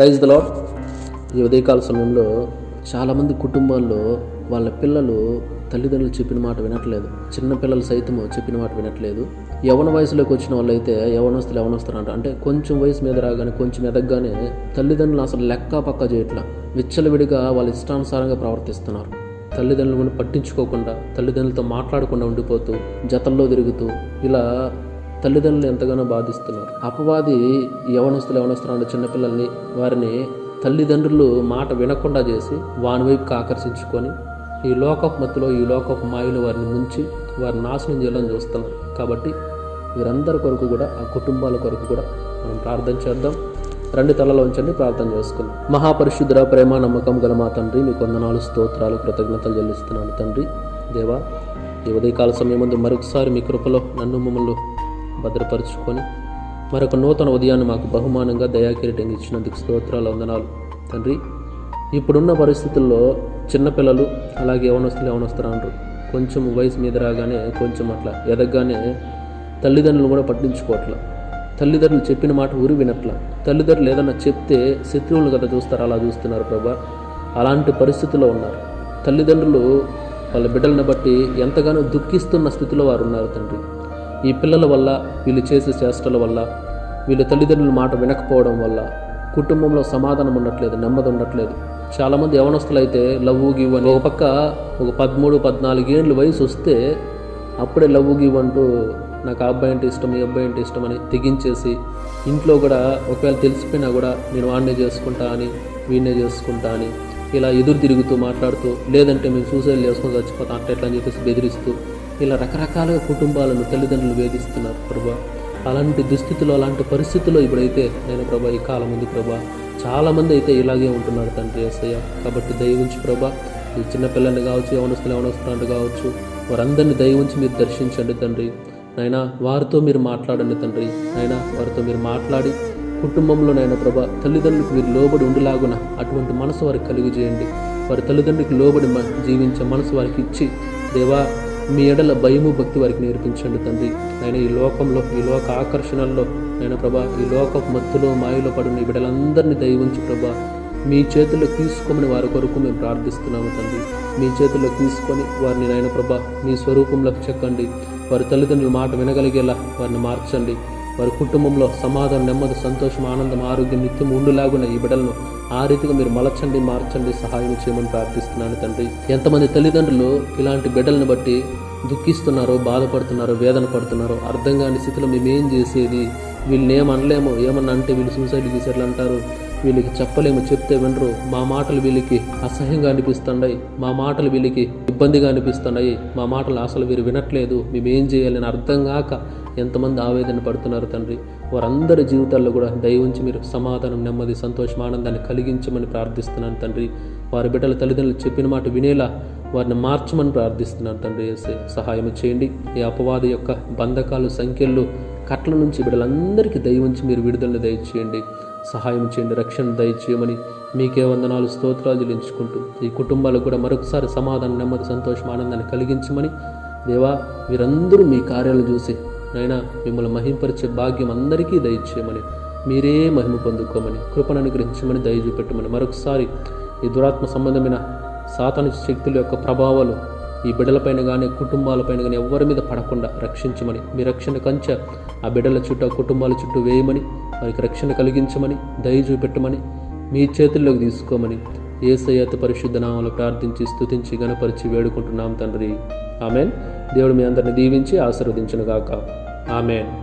Praise the lord ఈ ఉదయకాల సమయంలో చాలామంది కుటుంబాల్లో వాళ్ళ పిల్లలు తల్లిదండ్రులు చెప్పిన మాట వినట్లేదు. చిన్న పిల్లలు సైతము చెప్పిన మాట వినట్లేదు. యవన వయసులోకి వచ్చిన వాళ్ళు అయితే యవనస్తులు యవనస్తులు అంట అంటే కొంచెం వయసు మీద రాగానే కొంచెం ఎదగగానే తల్లిదండ్రులు అసలు లెక్క పక్క చేయట్లా. విచ్చలవిడిగా వాళ్ళ ఇష్టానుసారంగా ప్రవర్తిస్తున్నారు. తల్లిదండ్రులను పట్టించుకోకుండా తల్లిదండ్రులతో మాట్లాడకుండా ఉండిపోతూ జతల్లో తిరుగుతూ ఇలా తల్లిదండ్రులు ఎంతగానో బాధిస్తున్నారు. అపవాది యవనస్తులు యవనస్తులు చిన్నపిల్లల్ని వారిని తల్లిదండ్రులు మాట వినకుండా చేసి వాని వైపుకి ఆకర్షించుకొని ఈ లోకపు మత్తులో ఈ లోకపు మాయలు వారిని ముంచి వారిని నాశనం చేయాలని చూస్తున్నారు. కాబట్టి వీరందరి కొరకు కూడా ఆ కుటుంబాల కొరకు కూడా మనం ప్రార్థన చేద్దాం. రెండు తలలో ఉంచండి ప్రార్థన చేసుకుందాం. మహాపరిశుద్ధ ప్రేమ నమ్మకం గల మా తండ్రి మీకు వందనాలు స్తోత్రాలు కృతజ్ఞతలు చెల్లిస్తున్నాను తండ్రి. దేవా ఈ ఉదయకాల సమయం ముందు మరొకసారి మీ కృపలో నన్ను మమ్మల్ని భద్రపరుచుకొని మరొక నూతన ఉదయాన్ని మాకు బహుమానంగా దయాకిరీటం ఇచ్చినందుకు స్తోత్రాలు వందనాలు. తండ్రి ఇప్పుడున్న పరిస్థితుల్లో చిన్నపిల్లలు అలాగే యవనస్తులు యవనస్తులు అంటారు కొంచెం వయసు మీద రాగానే కొంచెం అట్లా ఎదగగానే తల్లిదండ్రులు కూడా పట్టించుకోవట్ల. తల్లిదండ్రులు చెప్పిన మాట ఊరి వినట్ల. తల్లిదండ్రులు ఏదన్నా చెప్తే శత్రువులు కదా చూస్తారు అలా చూస్తున్నారు ప్రభా. అలాంటి పరిస్థితుల్లో ఉన్నారు. తల్లిదండ్రులు వాళ్ళ బిడ్డలను బట్టి ఎంతగానో దుఃఖిస్తున్న స్థితిలో వారు ఉన్నారు తండ్రి. ఈ పిల్లల వల్ల వీళ్ళు చేసే చేష్టల వల్ల వీళ్ళ తల్లిదండ్రుల మాట వినకపోవడం వల్ల కుటుంబంలో సమాధానం ఉండట్లేదు నెమ్మది ఉండట్లేదు. చాలామంది యవనస్తులు అయితే లవ్ గివ్ అని ఒక పక్క ఒక పదమూడు పద్నాలుగు ఏళ్ళు వయసు వస్తే అప్పుడే లవ్ గివ్ అంటూ నాకు ఆ అబ్బాయి అంటే ఇష్టం ఈ అబ్బాయి అంటే ఇష్టం అని తెగించేసి ఇంట్లో కూడా ఒకవేళ తెలిసిపోయినా కూడా నేను వాడినే చేసుకుంటా అని వీడినే చేసుకుంటా అని ఇలా ఎదురు తిరుగుతూ మాట్లాడుతూ లేదంటే మేము సూసైడ్ చేసుకొని చచ్చిపోతాం అట్లా ఎట్లా అని చెప్పేసి బెదిరిస్తూ ఇలా రకరకాలుగా కుటుంబాలను తల్లిదండ్రులు వేధిస్తున్నారు ప్రభా. అలాంటి దుస్థితిలో అలాంటి పరిస్థితుల్లో ఇప్పుడైతే నేను ప్రభా ఈ కాలం ఉంది ప్రభా. చాలామంది అయితే ఇలాగే ఉంటున్నారు తండ్రి ఏసయ్య. కాబట్టి దయవుంచి ప్రభా ఈ చిన్నపిల్లని కావచ్చు యవనస్తులు యవనస్తులు కావచ్చు వారందరినీ దయవుంచి మీరు దర్శించండి తండ్రి. నైనా వారితో మీరు మాట్లాడండి తండ్రి. నైనా వారితో మీరు మాట్లాడి కుటుంబంలో నైనా ప్రభా తల్లిదండ్రులకు మీరు లోబడి ఉండేలాగున అటువంటి మనసు వారికి కలిగి చేయండి వారి తల్లిదండ్రులకు లోబడి జీవించే మనసు వారికి ఇచ్చి దేవా మీ ఎడల భయము భక్తి వారికి నేర్పించండి తండ్రి. ఆయన ఈ లోకంలో ఈ లోక ఆకర్షణల్లో నేను ప్రభా ఈ లోక మత్తులో మాయలో పడిన ఈ బిడ్డలందరినీ దయవుంచి ప్రభా మీ చేతుల్లో తీసుకోమని వారి కొరకు మేము ప్రార్థిస్తున్నాము తండ్రి. మీ చేతుల్లో తీసుకొని వారిని నాయన ప్రభా మీ స్వరూపంలోకి చెక్కండి. వారి తల్లిదండ్రుల మాట వినగలిగేలా వారిని మార్చండి. వారి కుటుంబంలో సమాధానం నెమ్మది సంతోషం ఆనందం ఆరోగ్యం నిత్యం ఉండులాగున ఈ బిడ్డలను ఆ రీతిగా మీరు మలచండి మార్చండి సహాయం చేయమని ప్రార్థిస్తున్నాను తండ్రి. ఎంతమంది తల్లిదండ్రులు ఇలాంటి బిడ్డలను బట్టి దుఃఖిస్తున్నారో బాధపడుతున్నారో వేదన పడుతున్నారో అర్థం కాని స్థితిలో మేము ఏం చేసేది? వీళ్ళని ఏమనలేము ఏమన్నా అంటే వీళ్ళు సూసైడ్ చేసేట్లు అంటారు. వీళ్ళకి చెప్పలేము చెప్తే వినరు. మా మాటలు వీళ్ళకి అసహ్యంగా అనిపిస్తున్నాయి మా మాటలు వీళ్ళకి ఇబ్బందిగా అనిపిస్తున్నాయి మా మాటలు అసలు వీరు వినట్లేదు. మేమేం చేయాలని అర్థం కాక ఎంతమంది ఆవేదన పడుతున్నారు తండ్రి. వారందరి జీవితాల్లో కూడా దయవుంచి మీరు సమాధానం నెమ్మది సంతోషం ఆనందాన్ని కలిగించమని ప్రార్థిస్తున్నాను తండ్రి. వారి బిడ్డల తల్లిదండ్రులు చెప్పిన మాట వినేలా వారిని మార్చమని ప్రార్థిస్తున్నాను తండ్రి సహాయం చేయండి. ఈ అపవాది యొక్క బంధకాలు సంఖ్యలు కట్ల నుంచి బిడ్డలందరికీ దయవుంచి మీరు విడుదలను దయచేయండి. సహాయం చేయండి రక్షణ దయచేయమని మీకే వందనాలు స్తోత్రాలు చెల్లించుకుంటూ ఈ కుటుంబాలకు కూడా మరొకసారి సమాధానం నెమ్మది సంతోషం ఆనందాన్ని కలిగించమని దేవా వీరందరూ మీ కార్యాలను చూసి నైనా మిమ్మల్ని మహింపరిచే భాగ్యం అందరికీ దయచేయమని మీరే మహిమ పొందుకోమని కృపను అనుగ్రహించమని దయ చూపెట్టమని మరొకసారి ఈ దురాత్మ సంబంధమైన సాతాను శక్తుల యొక్క ప్రభావాలు ఈ బిడ్డలపైన కానీ కుటుంబాలపైన కానీ ఎవరి మీద పడకుండా రక్షించమని మీ రక్షణ కంచె ఆ బిడ్డల చుట్టూ ఆ కుటుంబాల చుట్టూ వేయమని వారికి రక్షణ కలిగించమని దయ చూపెట్టమని మీ చేతుల్లోకి తీసుకోమని ఏ సయ్యత పరిశుద్ధ నామంలో ప్రార్థించి స్థుతించి గణపరిచి వేడుకుంటున్నాం తండ్రి. ఆమెన్. దేవుడు మీ అందరిని దీవించి ఆశీర్వదించునుగాక. ఆమెన్.